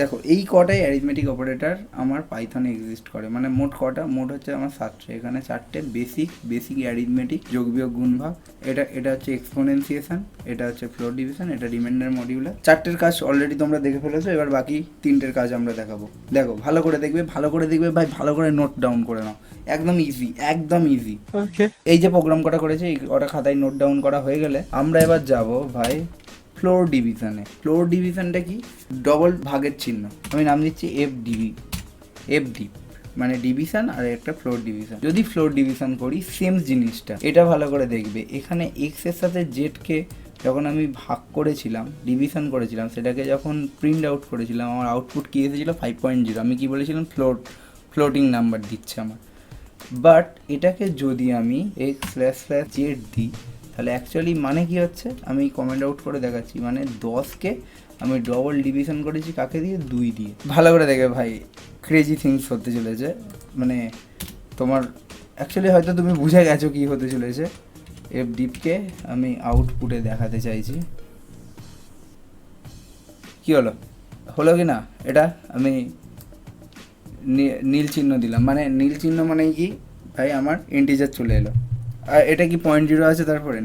দেখো এই কটাই অ্যারিথমেটিক অপারেটর আমার পাইথনে এক্সিস্ট করে। মানে মোট কটা? মোট হচ্ছে আমার সাতটা। এখানে চারটে বেসিক বেসিক অ্যারিথমেটিক যোগ বিয়োগ গুণ ভাগ। এটা এটা হচ্ছে এক্সপোনেন্সিয়েশন এটা হচ্ছে ফ্লোর ডিভিশন এটা রিমাইন্ডার মডিউলার চারটের কাজ অলরেডি তোমরা দেখে ফেলেছো এবার বাকি তিনটের কাজ আমরা দেখাবো। দেখো ভালো করে দেখবে ভালো করে দেখবে ভাই ভালো করে নোট ডাউন করে নাও। একদম ইজি একদম ইজি এই যে প্রোগ্রাম কটা করেছে এই কটা খাতায় নোট ডাউন করা হয়ে গেলে আমরা এবার যাব ভাই ফ্লোর ডিভিশনে। ফ্লোর ডিভিশনটা কি? ডবল ভাগের চিহ্ন। আমি নাম দিচ্ছি এফ ডিভি এফ ডি মানে ডিভিশন আর একটা ফ্লোর ডিভিশন। যদি ফ্লোর ডিভিশন করি সেম জিনিসটা। এটা ভালো করে দেখবে। এখানে এক্সের সাথে জেডকে যখন আমি ভাগ করেছিলাম ডিভিশন করেছিলাম, সেটাকে যখন প্রিন্ট আউট করেছিলাম, আমার আউটপুট কী এসেছিল? ফাইভ পয়েন্ট জিরো আমি কী বলেছিলাম? ফ্লোর ফ্লোটিং নাম্বার দিচ্ছে আমার। বাট এটাকে যদি আমি এক্স স্ল্যাশ স্ল্যাশ জেড দিই তাহলে অ্যাকচুয়ালি মানে কি হচ্ছে? আমি কমেন্ট আউট করে দেখাচ্ছি। মানে দশকে আমি ডবল ডিভিশন করেছি কাকে দিয়ে? দুই দিয়ে। ভালো করে দেখে ভাই ক্রেজি থিংস হতে চলেছে। মানে তোমার অ্যাকচুয়ালি হয়তো তুমি বুঝে গেছো কি হতে চলেছে। এফ ডিপকে আমি আউটপুটে দেখাতে চাইছি। কি হলো? হলো কি না? এটা আমি নীল চিহ্ন দিলাম। মানে নীল চিহ্ন মানে কি? ভাই, আমার ইন্টিজার চলে এলো। আর এটা কি পয়েন্ট জিরো আছে? তারপরে